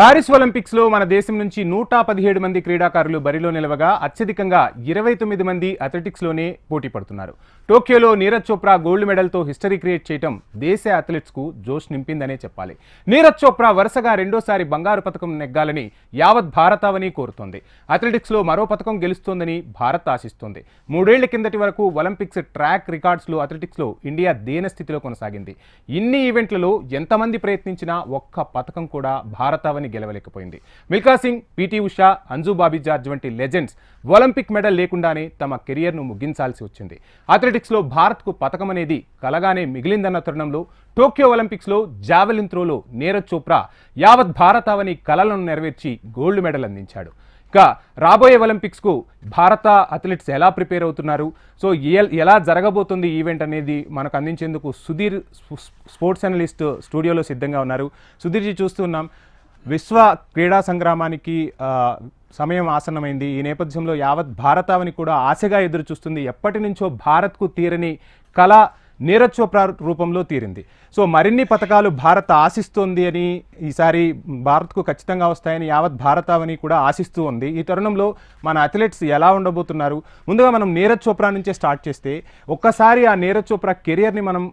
Paris ఒలింపిక్స్లో మన దేశం నుంచి నూట పదిహేడు మంది క్రీడాకారులు బరిలో నిలవగా అత్యధికంగా ఇరవై తొమ్మిది మంది అథ్లెటిక్స్లోనే పోటీ పడుతున్నారు. టోక్యోలో నీరజ్ చోప్రా గోల్డ్ మెడల్తో హిస్టరీ క్రియేట్ చేయడం దేశ అథ్లెట్స్కు జోష్ నింపిందనే చెప్పాలి. నీరజ్ చోప్రా వరుసగా రెండోసారి బంగారు పథకం నెగ్గాలని యావత్ భారతావని కోరుతోంది. అథ్లెటిక్స్లో మరో పథకం గెలుస్తోందని భారత్ ఆశిస్తోంది. మూడేళ్ళ కిందటి వరకు ఒలింపిక్స్ ట్రాక్ రికార్డ్స్లో ఇండియా దేన స్థితిలో కొనసాగింది. ఇన్ని ఈవెంట్లలో ఎంతమంది ప్రయత్నించినా ఒక్క పథకం కూడా భారతావని గెలవలేకపోయింది. మిల్కా సింగ్ పిటి ఉషా అంజు బాబీ జార్జ్ వంటి లెజెండ్స్ ఒలింపిక్ మెడల్ లేకుండానే తమ కెరియర్ను ముగించాల్సి వచ్చింది. ఒలింపిక్స్లో భారత్కు పథకం అనేది కలగానే మిగిలిందన్న తరుణంలో టోక్యో ఒలింపిక్స్లో జావెలిన్ త్రోలో నీరజ్ చోప్రా యావత్ భారతావని కలలను నెరవేర్చి గోల్డ్ మెడల్ అందించాడు. ఇక రాబోయే ఒలింపిక్స్కు భారత అథ్లెట్స్ ఎలా ప్రిపేర్ అవుతున్నారు? సో ఎలా జరగబోతుంది ఈవెంట్ అనేది మనకు అందించేందుకు సుధీర్ స్పోర్ట్స్ అనలిస్ట్ స్టూడియోలో సిద్ధంగా ఉన్నారు. సుధీర్జీ చూస్తున్నాం విశ్వ క్రీడా సంగ్రామానికి సమయం ఆసన్నమైంది. ఈ నేపథ్యంలో యావత్ భారతావని కూడా ఆశగా ఎదురు చూస్తుంది ఎప్పటి నుంచో భారత్కు తీరని కళ నీరజ్ చోప్రా రూపంలో తీరింది. సో మరిన్ని పథకాలు భారత్ ఆశిస్తోంది అని ఈసారి భారత్కు ఖచ్చితంగా వస్తాయని యావత్ భారతావని కూడా ఆశిస్తూ ఉంది. ఈ తరుణంలో మన అథ్లెట్స్ ఎలా ఉండబోతున్నారు? ముందుగా మనం నీరజ్ చోప్రా నుంచే స్టార్ట్ చేస్తే ఒక్కసారి ఆ నీరజ్ చోప్రా కెరియర్ని మనం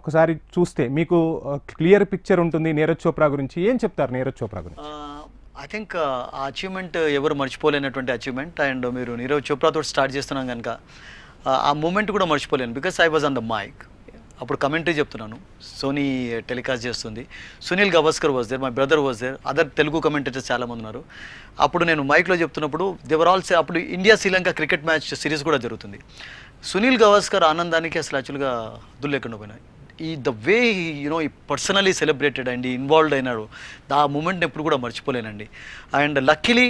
ఒకసారి చూస్తే మీకు క్లియర్ పిక్చర్ ఉంటుంది నీరజ్ చోప్రా గురించి. ఏం చెప్తారు నీరజ్ చోప్రా గురించి? ఐ థింక్ uh, ఆ అచీవ్మెంట్ ఎవరు మర్చిపోలేనటువంటి అచీవ్మెంట్ అండ్ మీరు నీరవ్ చోప్రాతో స్టార్ట్ చేస్తున్నాం కనుక ఆ మూమెంట్ కూడా మర్చిపోలేను because I was on the mike అప్పుడు కమెంటరీ చెప్తున్నాను. సోనీ టెలికాస్ట్ uh, చేస్తుంది. Sunil Gavaskar was there my brother was there other Telugu commentators చాలామంది ఉన్నారు. అప్పుడు నేను మైక్లో చెప్తున్నప్పుడు దేవర్ ఆల్స్ అప్పుడు India Sri Lanka cricket match series కూడా జరుగుతుంది. సునీల్ గవాస్కర్ ఆనందానికి అసలు యాక్చువల్గా దుల్ లేకుండా పోయినాయి? ఈ the way you know he personally celebrated and involved అయినాడు ఆ మూమెంట్ ఎప్పుడు కూడా మర్చిపోలేనండి. అండ్ లక్కీలీ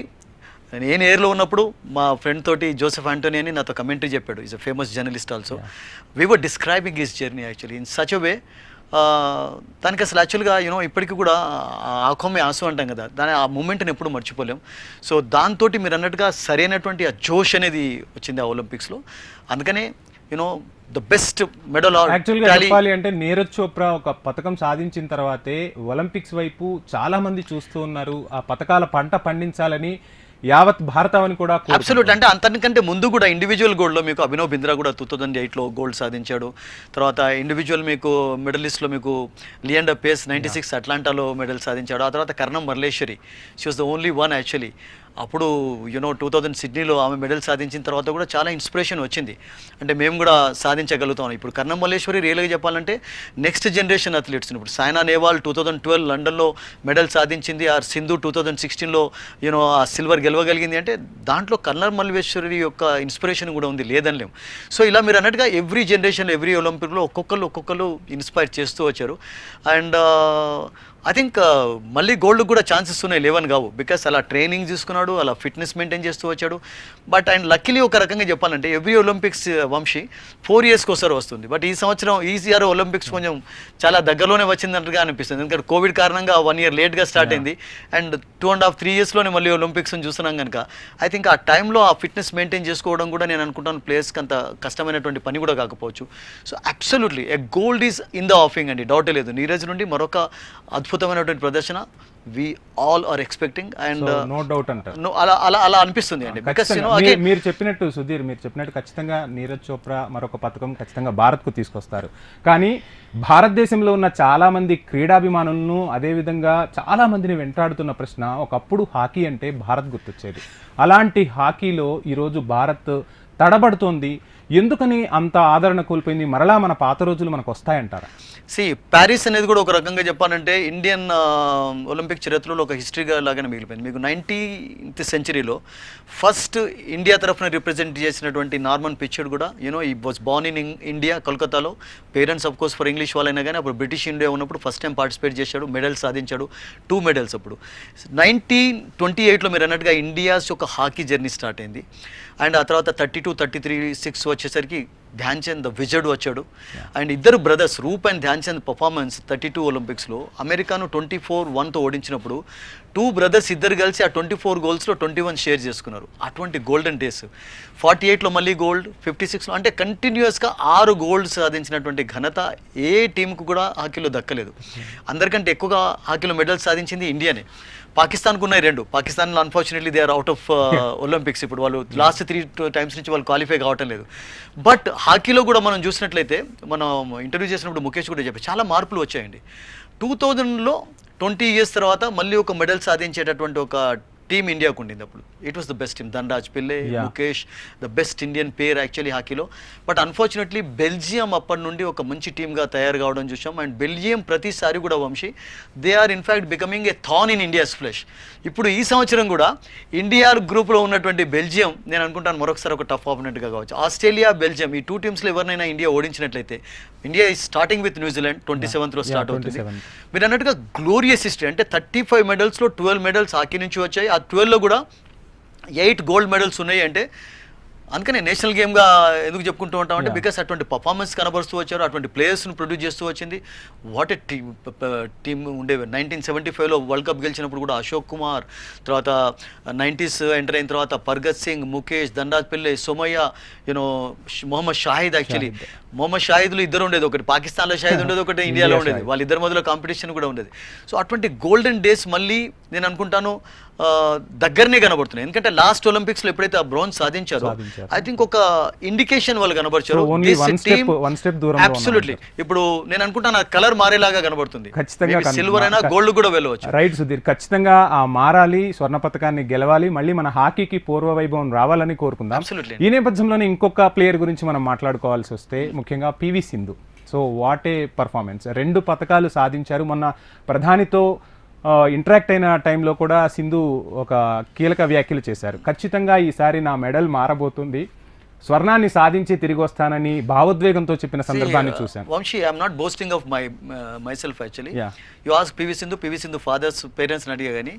నేను ఎయిర్లో ఉన్నప్పుడు మా ఫ్రెండ్ తోటి జోసెఫ్ ఆంటోనీ అని నాతో కమెంటరీ చెప్పాడు. Is a famous journalist also we were describing his journey actually in such a way దానికి అసలు యాక్చువల్గా యూనో ఇప్పటికీ కూడా ఆకొమ్మే ఆసు అంటాం కదా. దాని ఆ మూమెంట్ని ఎప్పుడు మర్చిపోలేం. సో దాంతో మీరు అన్నట్టుగా సరైనటువంటి ఆ జోష్ అనేది వచ్చింది ఆ ఒలింపిక్స్లో అందుకనే యూనో ద బెస్ట్ మెడల్ యాక్చువల్గా చెప్పాలి అంటే నీరజ్ చోప్రా ఒక పథకం సాధించిన తర్వాతే ఒలింపిక్స్ వైపు చాలా మంది చూస్తూ ఉన్నారు. ఆ పథకాల పంట పండించాలని యావత్ భారతావని కూడా. అబ్సల్యూట్ అంటే అంతకంటే ముందు కూడా ఇండివిజువల్ గోల్డ్లో మీకు అభినవ్ బింద్రా కూడా టూ థౌజండ్ ఎయిట్లో గోల్డ్ సాధించాడు. తర్వాత ఇండివిజువల్ మీకు మెడలిస్ట్లో మీకు లియాండర్ పేస్ నైంటీ సిక్స్ అట్లాంటాలో మెడల్ సాధించాడు. ఆ తర్వాత Karnam Malleswari she was the only one actually అప్పుడు యూనో టూ థౌజండ్ సిడ్నీలో ఆమె మెడల్ సాధించిన తర్వాత కూడా చాలా ఇన్స్పిరేషన్ వచ్చింది. అంటే మేము కూడా సాధించగలుగుతాం. ఇప్పుడు కర్ణం మల్లేశ్వరి రియల్గా చెప్పాలంటే నెక్స్ట్ జనరేషన్ అథ్లెట్స్ ఇప్పుడు Saina Nehwal two thousand twelve లండన్లో మెడల్ సాధించింది. ఆ సింధు టూ థౌజండ్ సిక్స్టీన్లో యూనో ఆ సిల్వర్ గెలవగలిగింది. అంటే దాంట్లో కర్ణం మల్లేశ్వరి యొక్క ఇన్స్పిరేషన్ కూడా ఉంది. లేదనిలేం సో ఇలా మీరు అన్నట్టుగా ఎవ్రీ జనరేషన్ ఎవ్రీ ఒలింపిక్లో ఒక్కొక్కరు ఒక్కొక్కరు ఇన్స్పైర్ చేస్తూ వచ్చారు. అండ్ ఐ థింక్ మళ్ళీ గోల్డ్ కూడా ఛాన్సెస్ ఉన్నాయి లేవని కావు. బికాస్ అలా ట్రైనింగ్ తీసుకున్నాడు అలా ఫిట్నెస్ మెయింటైన్ చేస్తూ వచ్చాడు. బట్ అండ్ లక్కీలీ ఒక రకంగా చెప్పాలంటే ఎవ్రీ ఒలింపిక్స్ వంశీ ఫోర్ ఇయర్స్కి ఒకసారి వస్తుంది. బట్ ఈ సంవత్సరం ఈ ఇయర్ ఒలింపిక్స్ కొంచెం చాలా దగ్గరలోనే వచ్చిందన్నట్టుగా అనిపిస్తుంది. ఎందుకంటే కోవిడ్ కారణంగా వన్ ఇయర్ లేట్గా స్టార్ట్ అయింది. And two and half three ఇయర్స్లోనే మళ్ళీ ఒలింపిక్స్ని చూస్తున్నాం కనుక ఐ థింక్ ఆ టైంలో ఆ ఫిట్నెస్ మెయింటైన్ చేసుకోవడం కూడా నేను అనుకుంటాను ప్లేయర్స్కి అంత కష్టమైనటువంటి పని కూడా కాకపోవచ్చు. So absolutely a gold is in the offing అండి. డౌటే లేదు. నీరజ్ నుండి మరొక అద్భుతమైనటువంటి ప్రదర్శన. We all are expecting and no doubt అంటారు. అలా అలా అలా అనిపిస్తుంది అండి. బికాస్ మీరు చెప్పినట్టు సుధీర్ మీరు చెప్పినట్టు ఖచ్చితంగా నీరజ్ చోప్రా మరొక పథకం ఖచ్చితంగా భారత్కు తీసుకొస్తారు. కానీ భారతదేశంలో ఉన్న చాలా మంది క్రీడాభిమానులను అదేవిధంగా చాలా మందిని వెంటాడుతున్న ప్రశ్న ఒకప్పుడు హాకీ అంటే భారత్ గుర్తొచ్చేది. అలాంటి హాకీలో ఈరోజు భారత్ తడబడుతోంది. ఎందుకని అంత ఆదరణ కోల్పోయింది? మరలా మన పాత రోజులు మనకు వస్తాయంటారా? సి ప్యారిస్ అనేది కూడా ఒక రకంగా చెప్పాలంటే ఇండియన్ ఒలింపిక్ చరిత్రలో ఒక హిస్టరీగా లాగానే మిగిలిపోయింది. మీకు నైన్టీన్త్ సెంచరీలో ఫస్ట్ ఇండియా తరఫున రిప్రజెంట్ చేసినటువంటి నార్మన్ పిక్చర్ కూడా you know he was born in India కోల్కతాలో parents of course for English వాళ్ళైనా కానీ అప్పుడు బ్రిటిష్ ఇండియా ఉన్నప్పుడు ఫస్ట్ టైం పార్టిసిపేట్ చేశాడు మెడల్స్ సాధించాడు టూ మెడల్స్ అప్పుడు. నైన్టీన్ ట్వంటీ ఎయిట్లో మీరు అన్నట్టుగా ఇండియాస్ యొక్క హాకీ జర్నీ స్టార్ట్ అయింది. అండ్ ఆ తర్వాత thirty two thirty three six వచ్చేసరికి ధ్యాన్ చంద్ ద విజడ్ వచ్చాడు. అండ్ ఇద్దరు brothers Roop and Dhyan Chand performance thirty two ఒలింపిక్స్లో అమెరికాను ట్వంటీ ఫోర్ వన్తో ఓడించినప్పుడు టూ బ్రదర్స్ ఇద్దరు కలిసి ఆ ట్వంటీ ఫోర్ గోల్స్లో ట్వంటీ వన్ షేర్ చేసుకున్నారు. అటువంటి గోల్డెన్ డేస్. ఫార్టీ ఎయిట్లో మళ్ళీ గోల్డ్ ఫిఫ్టీ సిక్స్లో అంటే కంటిన్యూస్గా ఆరు గోల్డ్ సాధించినటువంటి ఘనత ఏ టీంకు కూడా హాకీలో దక్కలేదు. అందరికంటే ఎక్కువగా హాకీలో మెడల్స్ సాధించింది ఇండియానే. పాకిస్తాన్కు ఉన్నాయి రెండు Pakistan unfortunately they are out of Olympics ఇప్పుడు వాళ్ళు లాస్ట్ త్రీ టైమ్స్ నుంచి వాళ్ళు క్వాలిఫై కావటం లేదు. బట్ హాకీలో కూడా మనం చూసినట్లయితే మనం ఇంటర్వ్యూ చేసినప్పుడు ముఖేష్ కూడా చెప్పి చాలా మార్పులు వచ్చాయండి. టూ థౌజండ్లో ట్వంటీ ఇయర్స్ తర్వాత మళ్ళీ ఒక మెడల్ సాధించేటటువంటి ఒక టీమ్ ఇండియాకు ఉండింది అప్పుడు it was the best team Dhanraj Pillay. Mukesh the best Indian pair actually హాకీలో but unfortunately Belgium అప్పటి నుండి ఒక మంచి టీమ్గా తయారు కావడం చూసాం. అండ్ బెల్జియం ప్రతిసారి కూడా Vamshi they are in fact becoming a than in India's flesh ఇప్పుడు ఈ సంవత్సరం కూడా ఇండియా గ్రూప్లో ఉన్నటువంటి బెల్జియం నేను అనుకుంటాను మరొకసారి ఒక టఫ్ ఆపోనెంట్గా కావచ్చు ఆస్ట్రేలియా బెల్జియం ఈ టూ టీమ్స్లో ఎవరినైనా ఇండియా ఓడించినట్లయితే ఇండియా ఈ starting with New Zealand twenty సెవెంత్లో start అవుతుంది. 27th. మీరు అన్నట్టుగా గ్లోరియస్ హిస్టరీ అంటే థర్టీ ఫైవ్ మెడల్స్లో ట్వెల్వ్ మెడల్స్ హాకీ నుంచి వచ్చాయి. ఆ ట్వెల్వ్లో కూడా ఎయిట్ గోల్డ్ మెడల్స్ ఉన్నాయి అంటే అందుకనే నేషనల్ గేమ్గా ఎందుకు చెప్పుకుంటూ ఉంటాం అంటే. బికాస్ అటువంటి పర్ఫార్మెన్స్ కనబరుస్తూ వచ్చారు అటువంటి ప్లేయర్స్ని ప్రొడ్యూస్ చేస్తూ వచ్చింది. వాట్ ఎ టీమ్ టీమ్ ఉండేవి. నైన్టీన్ సెవెంటీ ఫైవ్లో వరల్డ్ కప్ గెలిచినప్పుడు కూడా అశోక్ కుమార్ తర్వాత నైంటీస్ ఎంటర్ అయిన తర్వాత Pargat Singh Mukesh Dhanraj Pillay Somaiya you know Mohammed Shahid actually Mohammed షాహిద్లు ఇద్దరు ఉండేది. ఒకటి పాకిస్తాన్లో షాహిద్ ఉండేది ఒకటి ఇండియాలో ఇండియా ఉండేది. వాళ్ళిద్దరి మధ్యలో కాంపిటీషన్ కూడా ఉండేది. సో అటువంటి గోల్డెన్ డేస్ మళ్ళీ నేను అనుకుంటాను దగ్గరనే కనబడుతున్నాయి. ఎందుకంటే లాస్ట్ ఒలింపిక్స్లో ఎప్పుడైతే ఆ బ్రోన్స్ సాధించారో. ఐ థింక్ ఒక ఇండికేషన్ వాళ్ళు కనబరిచారు. అబ్సల్యూట్లీ ఇప్పుడు నేను అనుకుంటాను కలర్ మారేలాగా కనబడుతుంది. సిల్వర్ అయినా గోల్డ్ కూడా వెళ్ళవచ్చు. రైట్ సుధీర్. ఖచ్చితంగా ఆ మారాలి స్వర్ణ పథకాన్ని గెలవాలి మళ్ళీ మన హాకీకి పూర్వ వైభవం రావాలని కోరుకుందాం. ఈ నేపథ్యంలోనే ఇంకొక ప్లేయర్ గురించి మనం మాట్లాడుకోవాల్సి వస్తే ముఖ్యంగా P V Sindhu so what a performance రెండు పథకాలు సాధించారు. మొన్న ప్రధానితో ఇంటరాక్ట్ అయిన టైంలో కూడా సింధు ఒక కీలక వ్యాఖ్యలు చేశారు. ఖచ్చితంగా ఈసారి నా మెడల్ మారబోతుంది. స్వర్ణాన్ని సాధించి తిరిగి వస్తానని భావోద్వేగంతో చెప్పిన సందర్భాన్ని చూశాం Vamshi I'm not boasting of my myself actually. You ask PV Sindhu PV Sindhu fathers పేరెంట్స్ని అడిగా కానీ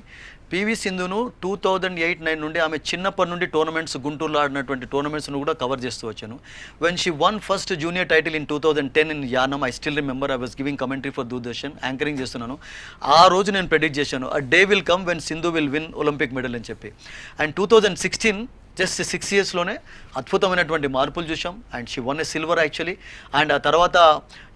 పివి సింధును టూ థౌజండ్ ఎయిట్ నైన్ నుండి ఆమె చిన్నప్పటి నుండి టోర్నమెంట్స్ గుంటూరులో ఆడినటువంటి టోర్నమెంట్స్ను కూడా కవర్ చేస్తూ వచ్చాను. When she won first junior title in two thousand ten in Yanam I still remember I was giving commentary for Doordarshan anchoring చేస్తున్నాను. ఆ రోజు నేను ప్రెడిక్ట్ చేశాను a day will come when Sindhu will win Olympic medal అని చెప్పి. And two thousand sixteen just six ఇయర్స్లోనే అద్భుతమైనటువంటి మార్పులు చూసాం and she won a silver actually and ఆ తర్వాత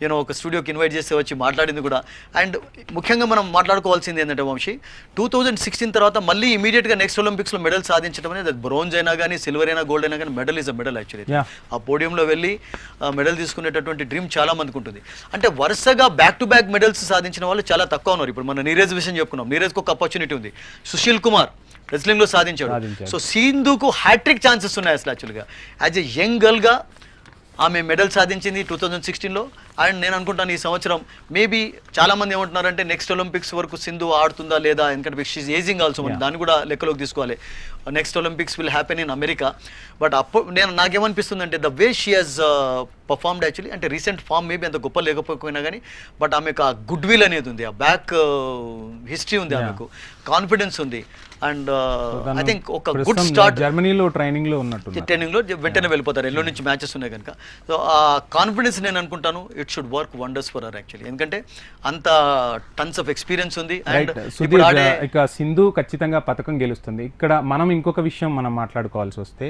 నేను ఒక స్టూడియోకి ఇన్వైట్ చేసి వచ్చి మాట్లాడింది కూడా. అండ్ ముఖ్యంగా మనం మాట్లాడుకోవాల్సింది ఏంటంటే వంశీ టూ థౌజండ్ సిక్స్టీన్ తర్వాత మళ్ళీ ఇమీడియట్గా నెక్స్ట్ ఒలింపిక్స్లో మెడల్ సాధించడం అనేది బ్రోంజ్ అయినా కానీ సిల్వర్ అయినా గోల్డ్ అయినా కానీ medal is a medal actually. ఆ పోడియంలో వెళ్ళి మెడల్ తీసుకునేటటువంటి డ్రీమ్ చాలా మందికి ఉంటుంది. అంటే వరుసగా బ్యాక్ టు బ్యాక్ మెడల్స్ సాధించిన వాళ్ళు చాలా తక్కువ ఉన్నారు. ఇప్పుడు మన నీరజ్ విషయం చెప్పుకున్నాం. నీరజ్కి ఒక ఆపర్చునిటీ ఉంది. సుశీల్ కుమార్ రెస్లింగ్లో సాధించాడు. సో సింధుకు హ్యాట్రిక్ ఛాన్సెస్ ఉన్నాయి అసలు యాక్చువల్గా యాజ్ ఎ యంగ్ గర్ల్గా ఆమె మెడల్ సాధించింది టూ థౌజండ్ సిక్స్టీన్లో అండ్ నేను అనుకుంటాను ఈ సంవత్సరం మేబీ చాలామంది ఏమంటున్నారంటే నెక్స్ట్ ఒలింపిక్స్ వరకు సింధు ఆడుతుందా లేదా ఎందుకంటే షీజ్ ఏజింగ్ ఆల్సో. దాన్ని కూడా లెక్కలోకి తీసుకోవాలి next Olympics will happen in America but అప్పుడు నేను నాకేమనిపిస్తుంది అంటే the way she has performed actually అంటే రీసెంట్ ఫామ్ మేబీ అంత గొప్ప లేకపోయినా కానీ బట్ ఆమెకు ఆ గుడ్ విల్ అనేది ఉంది. ఆ బ్యాక్ హిస్టరీ ఉంది Yeah. ఆమెకు. కాన్ఫిడెన్స్ ఉంది. అండ్ ఐ థింక్ ఒక గుడ్ స్టార్ట్ జర్మనీలో ట్రైనింగ్లో ఉన్నట్టు ట్రైనింగ్లో వెంటనే వెళ్ళిపోతారు. ఎల్లో నుంచి మ్యాచెస్ ఉన్నాయి కనుక. సో ఆ కాన్ఫిడెన్స్ నేను అనుకుంటాను it should work wonders for her actually ఎందుకంటే అంత టన్స్ ఆఫ్ ఎక్స్పీరియన్స్ ఉంది. అండ్ ఇక సింధు ఖచ్చితంగా పథకం గెలుస్తుంది. ఇక్కడ మనం ఇంకొక విషయం మనం మాట్లాడుకోవాల్సి వస్తే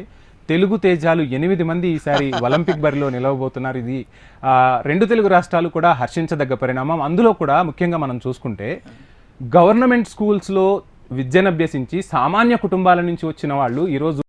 తెలుగు తేజాలు ఎనిమిది మంది ఈసారి ఒలింపిక్ బరిలో నిలవబోతున్నారు. ఇది ఆ, రెండు తెలుగు రాష్ట్రాలు కూడా హర్షించదగ్గ పరిణామం. అందులో కూడా ముఖ్యంగా మనం చూసుకుంటే గవర్నమెంట్ స్కూల్స్లో విద్యను అభ్యసించి సామాన్య కుటుంబాల నుంచి వచ్చిన వాళ్ళు ఈరోజు